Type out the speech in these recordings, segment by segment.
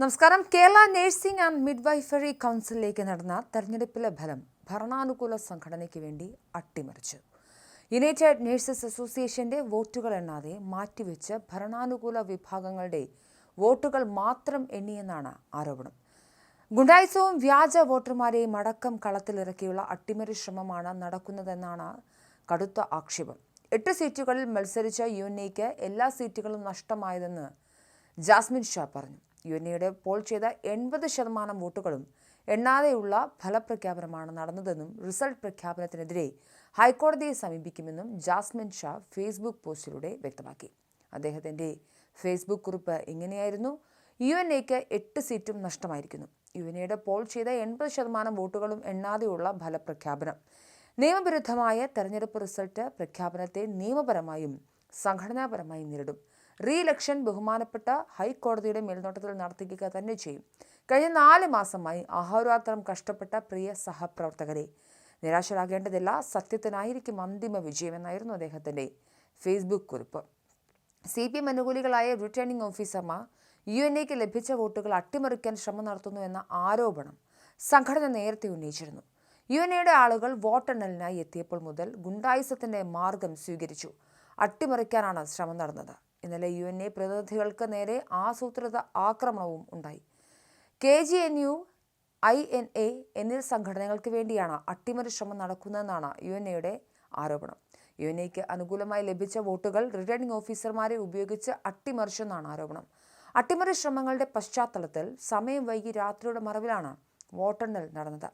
നമസ്കാരം. Kerala nursing and midwifery കൗൺസിലിലേക്ക് നടന്ന തെരഞ്ഞെടുപ്പിലെ ഫലം ഭരണാനുകൂല സംഘടനയ്ക്ക് വേണ്ടി അട്ടിമറിച്ചു. യുണൈറ്റഡ് നഴ്സസ് അസോസിയേഷന്റെ വോട്ടുകൾ എണ്ണാതെ മാറ്റിവെച്ച് ഭരണാനുകൂല വിഭാഗങ്ങളുടെ വോട്ടുകൾ മാത്രം എണ്ണിയെന്നാണ് ആരോപണം. ഗുണ്ടായിസവും വ്യാജ വോട്ടർമാരെയും അടക്കം കളത്തിലിറക്കിയുള്ള അട്ടിമറി ശ്രമമാണ് നടക്കുന്നതെന്നാണ് കടുത്ത ആക്ഷേപം. എട്ട് സീറ്റുകളിൽ മത്സരിച്ച യു എല്ലാ സീറ്റുകളും നഷ്ടമായതെന്ന് ജാസ്മിൻ ഷാ പറഞ്ഞു. യു എൻ എയുടെ പോൾ ചെയ്ത എൺപത് ശതമാനം വോട്ടുകളും എണ്ണാതെയുള്ള ഫലപ്രഖ്യാപനമാണ് നടന്നതെന്നും റിസൾട്ട് പ്രഖ്യാപനത്തിനെതിരെ ഹൈക്കോടതിയെ സമീപിക്കുമെന്നും ജാസ്മിൻ ഷാ ഫേസ്ബുക്ക് പോസ്റ്റിലൂടെ വ്യക്തമാക്കി. അദ്ദേഹത്തിന്റെ ഫേസ്ബുക്ക് കുറിപ്പ് ഇങ്ങനെയായിരുന്നു യു എൻ എക്ക് എട്ട് സീറ്റും നഷ്ടമായിരിക്കുന്നു. യു എൻ എയുടെ പോൾ ചെയ്ത എൺപത് ശതമാനം വോട്ടുകളും എണ്ണാതെയുള്ള ഫലപ്രഖ്യാപനം. നിയമവിരുദ്ധമായ തെരഞ്ഞെടുപ്പ് റിസൾട്ട് പ്രഖ്യാപനത്തെ നിയമപരമായും സംഘടനാപരമായും നേരിടും. റീ ഇലക്ഷൻ ബഹുമാനപ്പെട്ട ഹൈക്കോടതിയുടെ മേൽനോട്ടത്തിൽ നടത്തിക്കുക തന്നെ ചെയ്യും. കഴിഞ്ഞ നാല് മാസമായി അഹോരാത്രം കഷ്ടപ്പെട്ട പ്രിയ സഹപ്രവർത്തകരെ. നിരാശരാകേണ്ടതില്ല സത്യത്തിനായിരിക്കും അന്തിമ വിജയമെന്നായിരുന്നു അദ്ദേഹത്തിന്റെ ഫേസ്ബുക്ക് കുറിപ്പ്. സി പി എം അനുകൂലികളായ റിട്ടേണിംഗ് ഓഫീസർമാർ യു എൻ എക്ക് ലഭിച്ച വോട്ടുകൾ അട്ടിമറിക്കാൻ ശ്രമം നടത്തുന്നു എന്ന ആരോപണം സംഘടന നേരത്തെ ഉന്നയിച്ചിരുന്നു. യു എൻ എയുടെ ആളുകൾ വോട്ടെണ്ണലിനായി എത്തിയപ്പോൾ മുതൽ ഗുണ്ടായുസത്തിന്റെ മാർഗം സ്വീകരിച്ചു. അട്ടിമറിക്കാനാണ് ശ്രമം നടന്നത്. ഇന്നലെ യു എൻ എ പ്രതിനിധികൾക്ക് നേരെ ആസൂത്രിത ആക്രമണവും ഉണ്ടായി. K G N U I N A എന്നീ സംഘടനകൾക്ക് വേണ്ടിയാണ് അട്ടിമറി ശ്രമം നടക്കുന്നതെന്നാണ് യു എൻ എയുടെ ആരോപണം. യു എൻ എക്ക് അനുകൂലമായി ലഭിച്ച വോട്ടുകൾ റിട്ടേണിംഗ് ഓഫീസർമാരെ ഉപയോഗിച്ച് അട്ടിമറിച്ചെന്നാണ് ആരോപണം. അട്ടിമറി ശ്രമങ്ങളുടെ പശ്ചാത്തലത്തിൽ സമയം വൈകി രാത്രിയുടെ മറവിലാണ് വോട്ടെണ്ണൽ നടന്നത്.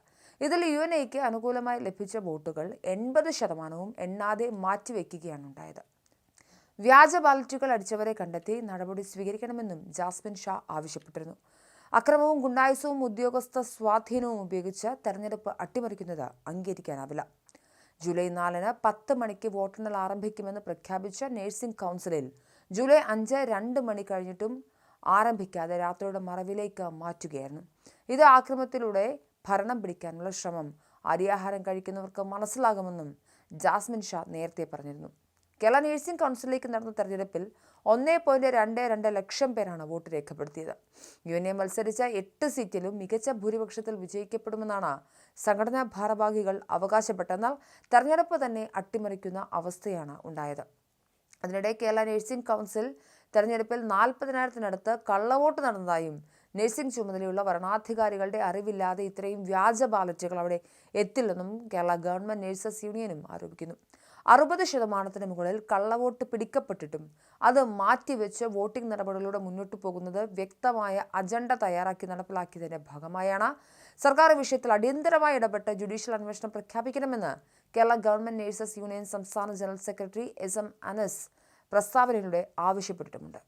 ഇതിൽ യു എൻ എക്ക് അനുകൂലമായി ലഭിച്ച വോട്ടുകൾ എൺപത് ശതമാനവും എണ്ണാതെ മാറ്റിവെക്കുകയാണ് ഉണ്ടായത്. വ്യാജ ബാലറ്റുകൾ അടിച്ചവരെ കണ്ടെത്തി നടപടി സ്വീകരിക്കണമെന്നും ജാസ്മിൻ ഷാ ആവശ്യപ്പെട്ടിരുന്നു. അക്രമവും ഗുണ്ടായുസവും ഉദ്യോഗസ്ഥ സ്വാധീനവും ഉപയോഗിച്ച് തെരഞ്ഞെടുപ്പ് അട്ടിമറിക്കുന്നത് അംഗീകരിക്കാനാവില്ല. ജൂലൈ നാലിന് പത്ത് മണിക്ക് വോട്ടെണ്ണൽ ആരംഭിക്കുമെന്ന് പ്രഖ്യാപിച്ച നഴ്സിംഗ് കൗൺസിലിൽ ജൂലൈ അഞ്ച് രണ്ട് മണി കഴിഞ്ഞിട്ടും ആരംഭിക്കാതെ രാത്രിയുടെ മറവിലേക്ക് മാറ്റുകയായിരുന്നു. ഇത് ആക്രമത്തിലൂടെ ഭരണം പിടിക്കാനുള്ള ശ്രമം അരിയാഹാരം കഴിക്കുന്നവർക്ക് മനസ്സിലാകുമെന്നും ജാസ്മിൻ ഷാ നേരത്തെ പറഞ്ഞിരുന്നു. കേരള നഴ്സിംഗ് കൗൺസിലിലേക്ക് നടന്ന തെരഞ്ഞെടുപ്പിൽ ഒന്നേ പോയിന്റ് രണ്ട് രണ്ട് ലക്ഷം പേരാണ് വോട്ട് രേഖപ്പെടുത്തിയത്. യു എൻ എ മത്സരിച്ച എട്ട് സീറ്റിലും മികച്ച ഭൂരിപക്ഷത്തിൽ വിജയിക്കപ്പെടുമെന്നാണ് സംഘടനാ ഭാരവാഹികൾ അവകാശപ്പെട്ടെന്നാൽ തെരഞ്ഞെടുപ്പ് തന്നെ അട്ടിമറിക്കുന്ന അവസ്ഥയാണ് ഉണ്ടായത്. അതിനിടെ കേരള നഴ്സിംഗ് കൗൺസിൽ തെരഞ്ഞെടുപ്പിൽ നാൽപ്പതിനായിരത്തിനടുത്ത് കള്ളവോട്ട് നടന്നതായും നഴ്സിംഗ് ചുമതലയുള്ള വരണാധികാരികളുടെ അറിവില്ലാതെ ഇത്രയും വ്യാജ ബാലറ്റുകൾ അവിടെ എത്തില്ലെന്നും കേരള ഗവൺമെന്റ് നഴ്സസ് യൂണിയനും ആരോപിക്കുന്നു. അറുപത് ശതമാനത്തിന് മുകളിൽ കള്ളവോട്ട് പിടിക്കപ്പെട്ടിട്ടും അത് മാറ്റിവെച്ച് വോട്ടിംഗ് നടപടികളിലൂടെ മുന്നോട്ട് പോകുന്നത് വ്യക്തമായ അജണ്ട തയ്യാറാക്കി നടപ്പിലാക്കിയതിന്റെ ഭാഗമായാണ്. സർക്കാർ വിഷയത്തിൽ അടിയന്തരമായി ഇടപെട്ട് ജുഡീഷ്യൽ അന്വേഷണം പ്രഖ്യാപിക്കണമെന്ന് കേരള ഗവൺമെന്റ് നഴ്സസ് യൂണിയൻ സംസ്ഥാന general secretary S M Anas പ്രസ്താവനയിലൂടെ ആവശ്യപ്പെട്ടിട്ടുമുണ്ട്.